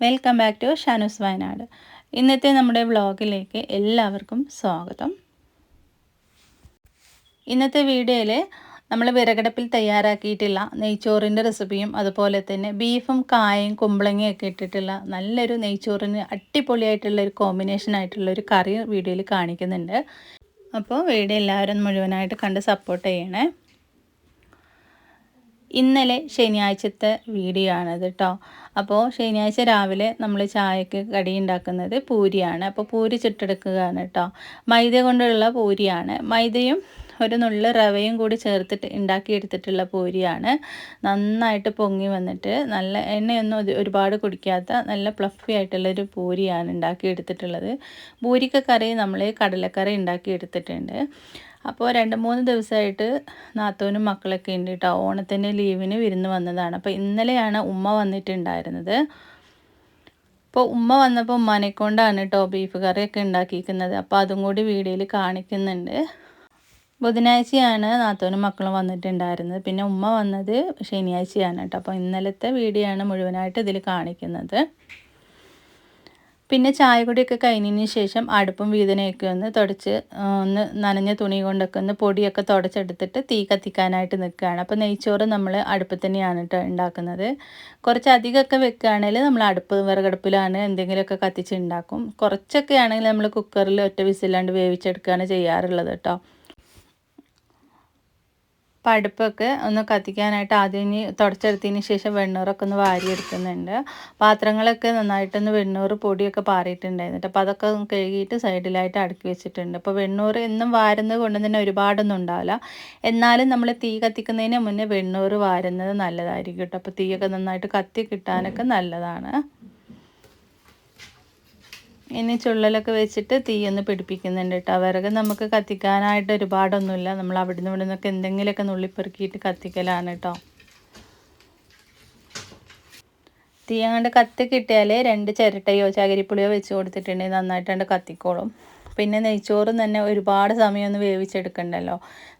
Welcome back to Shanu's Wayanad ഇന്നത്തെ നമ്മുടെ വ്ളോഗിലേക്ക് എല്ലാവർക്കും സ്വാഗതം. ഇന്നത്തെ വീഡിയോയിൽ നമ്മൾ വിറകടപ്പിൽ തയ്യാറാക്കിയിട്ടുള്ള നെയ്ച്ചോറിന്റെ റെസിപ്പിയും അതുപോലെ തന്നെ ബീഫും കായയും കുമ്പളങ്ങയും ഒക്കെ ഇട്ടിട്ടുള്ള നല്ലൊരു നെയ്ച്ചോറിന് അടിപൊളിയായിട്ടുള്ള ഒരു കോമ്പിനേഷൻ ആയിട്ടുള്ള ഒരു കറി വീഡിയോയിൽ കാണിക്കുന്നുണ്ട്. അപ്പോൾ വീഡിയോ എല്ലാവരും മുഴുവനായിട്ട് കണ്ട് സപ്പോർട്ട് ചെയ്യണേ. ഇന്നലെ ശനിയാഴ്ചത്തെ വീഡിയോ ആണത് കേട്ടോ അപ്പോൾ ശനിയാഴ്ച രാവിലെ നമ്മൾ ചായക്ക് കടി ഉണ്ടാക്കുന്നത് പൂരിയാണ്. അപ്പോൾ പൂരി ചുട്ടെടുക്കുകയാണ് കേട്ടോ മൈദ കൊണ്ടുള്ള പൂരിയാണ്. മൈദയും ഒരു നുള്ളു റവയും കൂടി ചേർത്തിട്ട് ഉണ്ടാക്കിയെടുത്തിട്ടുള്ള പൂരിയാണ്. നന്നായിട്ട് പൊങ്ങി വന്നിട്ട് നല്ല എണ്ണയൊന്നും ഒരുപാട് കുടിക്കാത്ത നല്ല പ്ലഫി ആയിട്ടുള്ളൊരു പൂരിയാണ് ഉണ്ടാക്കിയെടുത്തിട്ടുള്ളത്. പൂരിക്ക കറി നമ്മൾ കടലക്കറി ഉണ്ടാക്കിയെടുത്തിട്ടുണ്ട്. അപ്പോൾ രണ്ട് മൂന്ന് ദിവസമായിട്ട് നാത്തോനും മക്കളൊക്കെ ഉണ്ട് കേട്ടോ. ഓണത്തിന്റെ ലീവിന് വിരുന്ന് വന്നതാണ്. അപ്പോൾ ഇന്നലെയാണ് ഉമ്മ വന്നിട്ടുണ്ടായിരുന്നത്. അപ്പോൾ ഉമ്മ വന്നപ്പോൾ ഉമ്മാനെ കൊണ്ടാണ് കേട്ടോ ബീഫ് കറിയൊക്കെ ഉണ്ടാക്കിയിരിക്കുന്നത്. അപ്പോൾ അതും കൂടി വീഡിയോയിൽ കാണിക്കുന്നുണ്ട്. ബുധനാഴ്ചയാണ് നാത്തോനും മക്കളും വന്നിട്ടുണ്ടായിരുന്നത്. പിന്നെ ഉമ്മ വന്നത് ശനിയാഴ്ചയാണ് കേട്ടോ. അപ്പോൾ ഇന്നലത്തെ വീഡിയോ ആണ് മുഴുവനായിട്ട് ഇതിൽ കാണിക്കുന്നത്. പിന്നെ ചായ കുടിയൊക്കെ കഴിഞ്ഞതിന് ശേഷം അടുപ്പും വീതനയൊക്കെ ഒന്ന് തുടച്ച് ഒന്ന് നനഞ്ഞ തുണി കൊണ്ടൊക്കെ ഒന്ന് പൊടിയൊക്കെ തുടച്ചെടുത്തിട്ട് തീ കത്തിക്കാനായിട്ട് നിൽക്കുകയാണ്. അപ്പോൾ നെയ്ച്ചോറ് നമ്മൾ അടുപ്പ് തന്നെയാണ് കേട്ടോ ഉണ്ടാക്കുന്നത്. കുറച്ച് അധികമൊക്കെ വെക്കുകയാണെങ്കിൽ നമ്മൾ അടുപ്പ് വിറകടുപ്പിലാണ് എന്തെങ്കിലുമൊക്കെ കത്തിച്ച് ഉണ്ടാക്കും. കുറച്ചൊക്കെ ആണെങ്കിൽ നമ്മൾ കുക്കറിൽ ഒറ്റ വിസിലാണ്ട് വേവിച്ചെടുക്കുകയാണ് ചെയ്യാറുള്ളത് കേട്ടോ. അപ്പോൾ അടുപ്പൊക്കെ ഒന്ന് കത്തിക്കാനായിട്ട് ആദ്യം ഇനി തുടച്ചെടുത്തതിന് ശേഷം വെണ്ണൂറൊക്കെ ഒന്ന് വാരിയെടുക്കുന്നുണ്ട്. പാത്രങ്ങളൊക്കെ നന്നായിട്ടൊന്ന് വെണ്ണൂറ് പൊടിയൊക്കെ പാറിയിട്ടുണ്ടായിരുന്നു. അപ്പോൾ അതൊക്കെ കഴുകിയിട്ട് സൈഡിലായിട്ട് അടുക്കി വെച്ചിട്ടുണ്ട്. അപ്പോൾ വെണ്ണൂറ് എന്നും വാരുന്നത് കൊണ്ട് തന്നെ ഒരുപാടൊന്നും ഉണ്ടാവില്ല. എന്നാലും നമ്മൾ തീ കത്തിക്കുന്നതിന് മുന്നേ വെണ്ണൂറ് വാരുന്നത് നല്ലതായിരിക്കും കേട്ടോ. അപ്പോൾ തീയൊക്കെ നന്നായിട്ട് കത്തി കിട്ടാനൊക്കെ നല്ലതാണ്. ഇനി ചുള്ളലൊക്കെ വെച്ചിട്ട് തീ ഒന്ന് പിടിപ്പിക്കുന്നുണ്ട് കേട്ടോ വിറക് നമുക്ക് കത്തിക്കാനായിട്ട് ഒരുപാടൊന്നുമില്ല. നമ്മൾ അവിടെ നിന്ന് ഇവിടെ നിന്നൊക്കെ എന്തെങ്കിലുമൊക്കെ നുള്ളിപ്പെറുക്കിയിട്ട് കത്തിക്കലാണ് കേട്ടോ തീ അങ്ങോട്ട് കത്തി കിട്ടിയാൽ രണ്ട് ചിരട്ടയോ ചകിരിപ്പുളിയോ വെച്ച് കൊടുത്തിട്ടുണ്ടെങ്കിൽ നന്നായിട്ടുണ്ട് കത്തിക്കോളും. പിന്നെ നെയ്ച്ചോറും തന്നെ ഒരുപാട് സമയം ഒന്ന് വേവിച്ചെടുക്കണ്ടല്ലോ.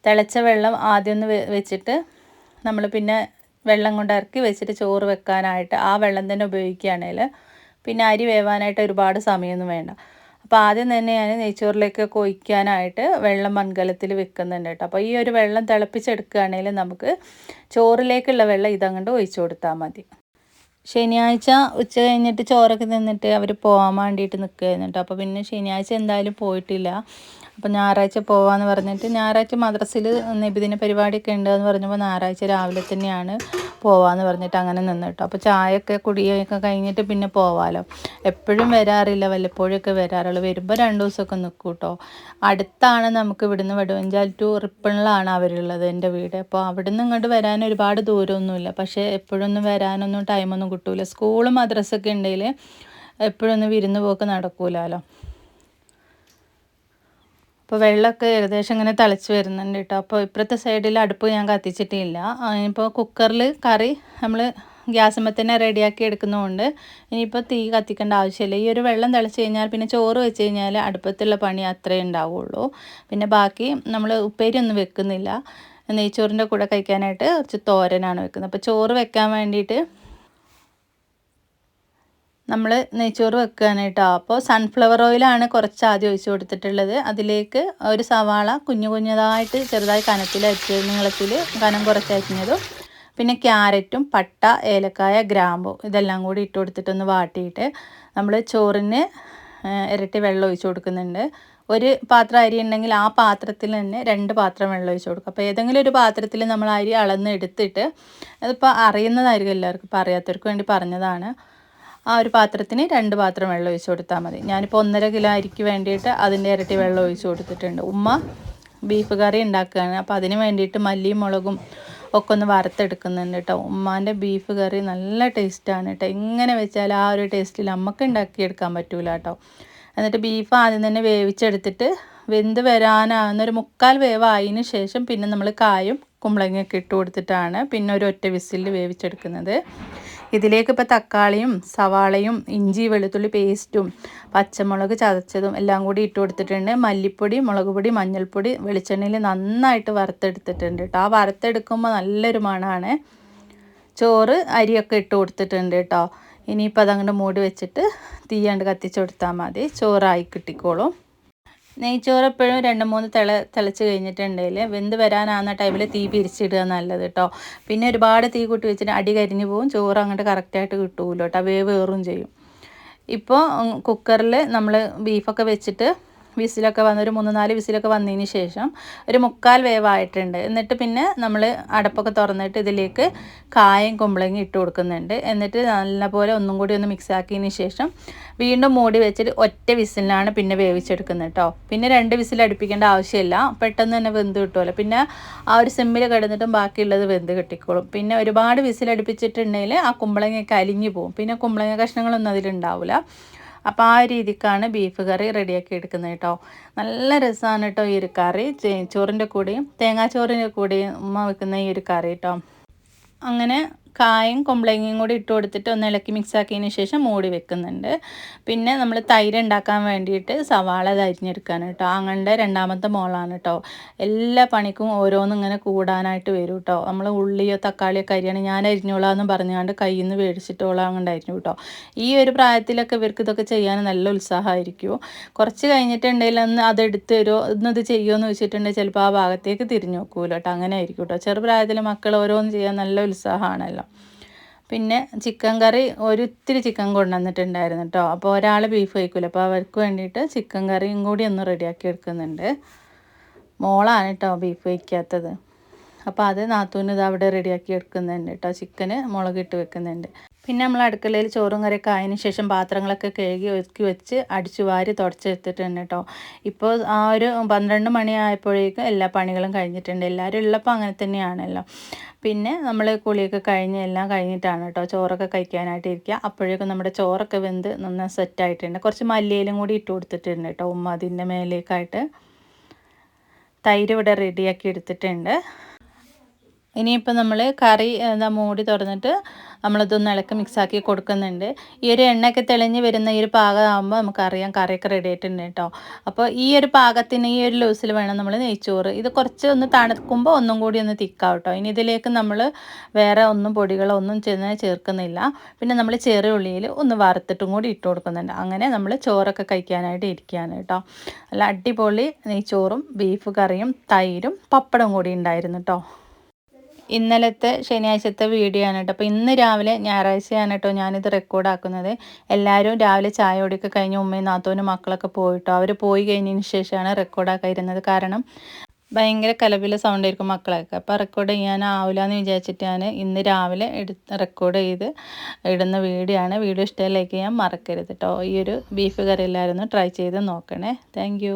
തിളച്ച വെള്ളം ആദ്യം ഒന്ന് വെച്ചിട്ട് നമ്മൾ പിന്നെ വെള്ളം കൊണ്ട് ഇറക്കി വെച്ചിട്ട് ചോറ് വെക്കാനായിട്ട് ആ വെള്ളം തന്നെ ഉപയോഗിക്കുകയാണെങ്കിൽ പിന്നെ അരി വേവാനായിട്ട് ഒരുപാട് സമയമൊന്നും വേണ്ട. അപ്പോൾ ആദ്യം തന്നെ ഞാൻ നെയ്ച്ചോറിലേക്ക് കൊയ്ക്കാനായിട്ട് വെള്ളം മൺകലത്തിൽ വെക്കുന്നുണ്ട് കേട്ടോ. അപ്പോൾ ഈ ഒരു വെള്ളം തിളപ്പിച്ചെടുക്കുകയാണെങ്കിൽ നമുക്ക് ചോറിലേക്കുള്ള വെള്ളം ഇതങ്ങോട്ട് ഒഴിച്ചു കൊടുത്താൽ മതി. ശനിയാഴ്ച ഉച്ച കഴിഞ്ഞിട്ട് ചോറൊക്കെ നിന്നിട്ട് അവർ പോകാൻ വേണ്ടിയിട്ട് നിൽക്കുകയായിരുന്നു കേട്ടോ. അപ്പോൾ പിന്നെ ശനിയാഴ്ച എന്തായാലും പോയിട്ടില്ല. അപ്പോൾ ഞായറാഴ്ച പോകാമെന്ന് പറഞ്ഞിട്ട് ഞായറാഴ്ച മദ്രസ്സിൽ നബിദിന പരിപാടിയൊക്കെ ഉണ്ടെന്ന് പറഞ്ഞപ്പോൾ ഞായറാഴ്ച രാവിലെ തന്നെയാണ് പോവാമെന്ന് പറഞ്ഞിട്ട് അങ്ങനെ നിന്ന് കേട്ടോ അപ്പോൾ ചായയൊക്കെ കുടിയൊക്കെ കഴിഞ്ഞിട്ട് പിന്നെ പോവാമല്ലോ എപ്പോഴും വരാറില്ല വല്ലപ്പോഴൊക്കെ വരാറുള്ളൂ. വരുമ്പോൾ രണ്ട് ദിവസമൊക്കെ നിൽക്കും കേട്ടോ അടുത്താണ് നമുക്ക് ഇവിടുന്ന് വടുവഞ്ചാൽ ടു റിപ്പിളിലാണ് അവരുള്ളത് എന്റെ വീട്. അപ്പോൾ അവിടുന്ന് ഇങ്ങോട്ട് വരാൻ ഒരുപാട് ദൂരമൊന്നുമില്ല. പക്ഷേ എപ്പോഴൊന്നും വരാനൊന്നും ടൈമൊന്നും കിട്ടൂല. സ്കൂളും മദ്രസൊക്കെ ഉണ്ടെങ്കിൽ എപ്പോഴൊന്നും വിരുന്ന് പോക്ക് നടക്കൂലല്ലോ അപ്പോൾ വെള്ളമൊക്കെ ഏകദേശം ഇങ്ങനെ തിളച്ച് വരുന്നുണ്ട് കേട്ടോ അപ്പോൾ ഇപ്പുറത്തെ സൈഡിൽ അടുപ്പ് ഞാൻ കത്തിച്ചിട്ടില്ല. ഇനിയിപ്പോൾ കുക്കറിൽ കറി നമ്മൾ ഗ്യാസുമ്പോൾ തന്നെ റെഡിയാക്കി എടുക്കുന്നതുകൊണ്ട് ഇനിയിപ്പോൾ തീ കത്തിക്കേണ്ട ആവശ്യമില്ല. ഈ ഒരു വെള്ളം തിളച്ച് കഴിഞ്ഞാൽ പിന്നെ ചോറ് വെച്ച് കഴിഞ്ഞാൽ അടുപ്പത്തുള്ള പണി അത്രേ ഉണ്ടാവുള്ളൂ. പിന്നെ ബാക്കി നമ്മൾ ഉപ്പേരി ഒന്നും വെക്കുന്നില്ല. നെയ്ച്ചോറിന്റെ കൂടെ കഴിക്കാനായിട്ട് കുറച്ച് തോരനാണ് വെക്കുന്നത്. അപ്പോൾ ചോറ് വെക്കാൻ വേണ്ടിയിട്ട് നമ്മൾ നെയ്ച്ചോറ് വെക്കാനായിട്ടോ. അപ്പോൾ സൺഫ്ലവർ ഓയിലാണ് കുറച്ച് ആദ്യം ഒഴിച്ചു കൊടുത്തിട്ടുള്ളത്. അതിലേക്ക് ഒരു സവാള കുഞ്ഞു കുഞ്ഞതായിട്ട് ചെറുതായി കനത്തിൽ അരിച്ചത് നീളത്തിൽ കനം കുറച്ച് അരിഞ്ഞതും പിന്നെ ക്യാരറ്റും പട്ട ഏലക്കായ ഗ്രാമ്പു ഇതെല്ലാം കൂടി ഇട്ട് കൊടുത്തിട്ടൊന്ന് വാട്ടിയിട്ട് നമ്മൾ ചോറിന് ഇരട്ടി വെള്ളം ഒഴിച്ചു കൊടുക്കുന്നുണ്ട്. ഒരു പാത്രം അരി ഉണ്ടെങ്കിൽ ആ പാത്രത്തിൽ തന്നെ രണ്ട് പാത്രം വെള്ളം ഒഴിച്ച് കൊടുക്കും. അപ്പോൾ ഏതെങ്കിലും ഒരു പാത്രത്തിൽ നമ്മൾ അരി അളന്ന് എടുത്തിട്ട് അതിപ്പോൾ അറിയുന്നതായിരിക്കും എല്ലാവർക്കും ഇപ്പോൾ അറിയാത്തവർക്ക് വേണ്ടി പറഞ്ഞതാണ്. ആ ഒരു പാത്രത്തിന് രണ്ട് പാത്രം വെള്ളം ഒഴിച്ച് കൊടുത്താൽ മതി. ഞാനിപ്പോൾ ഒന്നര കിലോ അരിക്ക് വേണ്ടിയിട്ട് അതിന്റെ ഇരട്ടി വെള്ളം ഒഴിച്ച് കൊടുത്തിട്ടുണ്ട്. ഉമ്മ ബീഫ് കറി ഉണ്ടാക്കുകയാണ്. അപ്പോൾ അതിന് വേണ്ടിയിട്ട് മല്ലിയും മുളകും ഒക്കെ ഒന്ന് വറുത്തെടുക്കുന്നുണ്ട് കേട്ടോ ഉമ്മാന്റെ ബീഫ് കറി നല്ല ടേസ്റ്റാണ് കേട്ടോ എങ്ങനെ വെച്ചാൽ ആ ഒരു ടേസ്റ്റിൽ നമുക്ക് ഉണ്ടാക്കിയെടുക്കാൻ പറ്റൂല കേട്ടോ എന്നിട്ട് ബീഫ് ആദ്യം തന്നെ വേവിച്ചെടുത്തിട്ട് വെന്ത് വരാനാവുന്ന ഒരു മുക്കാൽ വേവായതിന് ശേഷം പിന്നെ നമ്മൾ കായും കുമ്പളങ്ങയൊക്കെ ഇട്ട് കൊടുത്തിട്ടാണ് പിന്നെ ഒരു ഒറ്റ വിസിലിൽ വേവിച്ചെടുക്കുന്നത്. ഇതിലേക്ക് ഇപ്പോൾ തക്കാളിയും സവാളയും ഇഞ്ചി വെളുത്തുള്ളി പേസ്റ്റും പച്ചമുളക് ചതച്ചതും എല്ലാം കൂടി ഇട്ട് കൊടുത്തിട്ടുണ്ട്. മല്ലിപ്പൊടി മുളക് പൊടി മഞ്ഞൾപ്പൊടി വെളിച്ചെണ്ണയിൽ നന്നായിട്ട് വറുത്തെടുത്തിട്ടുണ്ട് കേട്ടോ. ആ വറുത്തെടുക്കുമ്പോൾ നല്ലൊരു മണമാണ് ചോറ് അരിയൊക്കെ ഇട്ട് കൊടുത്തിട്ടുണ്ട് കേട്ടോ. ഇനിയിപ്പോൾ അതങ്ങോട്ട് മൂടി വെച്ചിട്ട് തീയാണ്ട് കത്തിച്ച് കൊടുത്താൽ മതി. ചോറായി കിട്ടിക്കോളും. നെയ്ച്ചോറ് എപ്പോഴും രണ്ട് മൂന്ന് തിള തിളച്ച് കഴിഞ്ഞിട്ടുണ്ടെങ്കിൽ വെന്ത് വരാനാകുന്ന ടൈമിൽ തീ പിരിച്ചിടുക നല്ലത് കേട്ടോ പിന്നെ ഒരുപാട് തീ കൂട്ടി വെച്ചിട്ട് അടി കരിഞ്ഞു പോകും ചോറ് അങ്ങോട്ട് കറക്റ്റായിട്ട് കിട്ടൂല്ലോ കേട്ടോ വേവ് ഏറും ചെയ്യും. ഇപ്പോൾ കുക്കറിൽ നമ്മൾ ബീഫൊക്കെ വെച്ചിട്ട് വിസിലൊക്കെ വന്ന് ഒരു മൂന്ന് നാല് വിസിലൊക്കെ വന്നതിന് ശേഷം ഒരു മുക്കാൽ വേവായിട്ടുണ്ട്. എന്നിട്ട് പിന്നെ നമ്മൾ അടപ്പൊക്കെ തുറന്നിട്ട് ഇതിലേക്ക് കായും കുമ്പളങ്ങി ഇട്ട് കൊടുക്കുന്നുണ്ട്. എന്നിട്ട് നല്ലപോലെ ഒന്നും കൂടി ഒന്ന് മിക്സ് ആക്കിയതിന് ശേഷം വീണ്ടും മൂടി വെച്ചിട്ട് ഒറ്റ വിസിലിനാണ് പിന്നെ വേവിച്ചെടുക്കുന്നത് കേട്ടോ പിന്നെ രണ്ട് വിസിൽ അടുപ്പിക്കേണ്ട ആവശ്യമില്ല. പെട്ടെന്ന് തന്നെ വെന്ത് കിട്ടുമല്ലോ. പിന്നെ ആ ഒരു സിമ്മിൽ കിടന്നിട്ടും ബാക്കിയുള്ളത് വെന്ത് കിട്ടിക്കോളും. പിന്നെ ഒരുപാട് വിസിൽ അടുപ്പിച്ചിട്ടുണ്ടെങ്കിൽ ആ കുമ്പളങ്ങയൊക്കെ അലിഞ്ഞു പോകും. പിന്നെ കുമ്പളങ്ങ കഷ്ണങ്ങളൊന്നും അതിലുണ്ടാവില്ല. അപ്പോൾ ആ രീതിക്കാണ് ബീഫ് കറി റെഡിയാക്കി എടുക്കുന്നത് കേട്ടോ. നല്ല രസമാണ് കേട്ടോ ഈ ഒരു കറി ചോറിന്റെ കൂടെയും തേങ്ങാച്ചോറിന്റെ കൂടെയും ഉമ്മ വെക്കുന്ന ഈ ഒരു കറി കേട്ടോ അങ്ങനെ കായും കുമ്പളങ്ങയും കൂടി ഇട്ട് കൊടുത്തിട്ട് ഒന്ന് ഇളക്കി മിക്സ് ആക്കിയതിന് ശേഷം മൂടി വെക്കുന്നുണ്ട്. പിന്നെ നമ്മൾ തൈര് ഉണ്ടാക്കാൻ വേണ്ടിയിട്ട് സവാള തരിഞ്ഞെടുക്കാൻ കേട്ടോ അങ്ങനെ രണ്ടാമത്തെ മോളാണ് കേട്ടോ എല്ലാ പണിക്കും ഓരോന്നും ഇങ്ങനെ കൂടാനായിട്ട് വരും കേട്ടോ നമ്മൾ ഉള്ളിയോ തക്കാളിയോ കരിയാണ് ഞാൻ അരിഞ്ഞോളാം എന്ന് പറഞ്ഞുകൊണ്ട് കയ്യിൽ നിന്ന് മേടിച്ചിട്ടോളാം അരിഞ്ഞു കേട്ടോ ഈ ഒരു പ്രായത്തിലൊക്കെ ഇവർക്ക് ഇതൊക്കെ ചെയ്യാൻ നല്ല ഉത്സാഹമായിരിക്കും കുറച്ച് കഴിഞ്ഞിട്ടുണ്ടെങ്കിൽ ഒന്ന് അതെടുത്ത് തരുമോ ഇന്നത് ചെയ്യുമോ എന്ന് വെച്ചിട്ടുണ്ടെങ്കിൽ ചിലപ്പോൾ ആ ഭാഗത്തേക്ക് തിരിഞ്ഞു നോക്കൂല കേട്ടോ അങ്ങനെ ആയിരിക്കും കേട്ടോ ചെറുപ്രായത്തിൽ മക്കൾ ഓരോന്ന് ചെയ്യാൻ നല്ല ഉത്സാഹമാണല്ലോ പിന്നെ ചിക്കൻ കറി ഒരിത്തിരി ചിക്കൻ കൊണ്ടുവന്നിട്ടുണ്ടായിരുന്നു കേട്ടോ. അപ്പോൾ ഒരാൾ ബീഫ് കഴിക്കില്ല അപ്പോൾ അവർക്ക് വേണ്ടിയിട്ട് ചിക്കൻ കറിയും കൂടി ഒന്ന് റെഡിയാക്കി എടുക്കുന്നുണ്ട്. മോളാണ് കേട്ടോ ബീഫ് വയ്ക്കാത്തത് അപ്പോൾ അത് നാത്തൂന് ഇത് അവിടെ റെഡിയാക്കി എടുക്കുന്നുണ്ട് കേട്ടോ. ചിക്കന് മുളകിട്ട് വെക്കുന്നുണ്ട്. പിന്നെ നമ്മൾ അടുക്കളയിൽ ചോറും കറിയൊക്കെ ആയതിന് ശേഷം പാത്രങ്ങളൊക്കെ കഴുകി ഒതുക്കി വെച്ച് അടിച്ചു വാരി തുടച്ചെടുത്തിട്ടുണ്ട് കേട്ടോ. ഇപ്പോൾ ആ ഒരു പന്ത്രണ്ട് മണിയായപ്പോഴേക്കും എല്ലാ പണികളും കഴിഞ്ഞിട്ടുണ്ട്. എല്ലാവരും ഉള്ളപ്പോൾ അങ്ങനെ തന്നെയാണല്ലോ. പിന്നെ നമ്മൾ കുളിയൊക്കെ കഴിഞ്ഞ് എല്ലാം കഴിഞ്ഞിട്ടാണ് കേട്ടോ ചോറൊക്കെ കഴിക്കാനായിട്ട് ഇരിക്കുക. അപ്പോഴേക്കും നമ്മുടെ ചോറൊക്കെ വെന്ത് നന്നായി സെറ്റായിട്ടുണ്ട് കുറച്ച് മല്ലിയിലും കൂടി ഇട്ട് കൊടുത്തിട്ടുണ്ട് കേട്ടോ ഉമ്മ അതിന്റെ മേലേക്കായിട്ട് തൈര് ഇവിടെ റെഡിയാക്കി എടുത്തിട്ടുണ്ട്. ഇനിയിപ്പോൾ നമ്മൾ കറി എന്താ മൂടി തുറന്നിട്ട് നമ്മളിതൊന്ന് ഇളക്കി മിക്സാക്കി കൊടുക്കുന്നുണ്ട്. ഈ ഒരു എണ്ണയൊക്കെ തെളിഞ്ഞ് വരുന്ന ഈ ഒരു പാകമാകുമ്പോൾ നമുക്കറിയാം കറിയൊക്കെ റെഡി ആയിട്ടുണ്ട് കേട്ടോ. അപ്പോൾ ഈ ഒരു പാകത്തിന് ഈ ഒരു ലൂസിൽ വേണം നമ്മൾ നെയ്ച്ചോറ്. ഇത് കുറച്ച് ഒന്ന് തണുക്കുമ്പോൾ ഒന്നും കൂടി ഒന്ന് തിക്കാവും കേട്ടോ. ഇനി ഇതിലേക്ക് നമ്മൾ വേറെ ഒന്നും പൊടികളോ ഒന്നും ചേർക്കുന്നില്ല. പിന്നെ നമ്മൾ ചെറിയ ഉള്ളിയിൽ ഒന്ന് വറുത്തിട്ടും കൂടി ഇട്ട് കൊടുക്കുന്നുണ്ട്. അങ്ങനെ നമ്മൾ ചോറൊക്കെ കഴിക്കാനായിട്ട് ഇരിക്കുകയാണ് കേട്ടോ. അല്ല അടിപൊളി നെയ്ച്ചോറും ബീഫ് കറിയും തൈരും പപ്പടം കൂടി ഉണ്ടായിരുന്നു കേട്ടോ. ഇന്നലത്തെ ശനിയാഴ്ചത്തെ വീഡിയോ ആണ് കേട്ടോ. അപ്പോൾ ഇന്ന് രാവിലെ ഞായറാഴ്ചയാണ് കേട്ടോ ഞാനിത് റെക്കോർഡാക്കുന്നത് എല്ലാവരും രാവിലെ ചായ കുടിയൊക്കെ കഴിഞ്ഞ് ഉമ്മയും നാത്തോനും മക്കളൊക്കെ പോയിട്ടോ. അവർ പോയി കഴിഞ്ഞതിന് ശേഷമാണ് റെക്കോർഡാക്കിയിരുന്നത് കാരണം ഭയങ്കര കലപില സൗണ്ട് ആയിരിക്കും മക്കളൊക്കെ. അപ്പോൾ റെക്കോർഡ് ചെയ്യാൻ ആവില്ല എന്ന് വിചാരിച്ചിട്ട് ഞാൻ ഇന്ന് രാവിലെ എടുത്ത് റെക്കോർഡ് ചെയ്ത് ഇടുന്ന വീഡിയോ ആണ്. വീഡിയോ ഇഷ്ടം ലൈക്ക് മറക്കരുത് കേട്ടോ. ഈ ഒരു ബീഫ് കറി എല്ലാവരും ട്രൈ ചെയ്ത് നോക്കണേ. താങ്ക്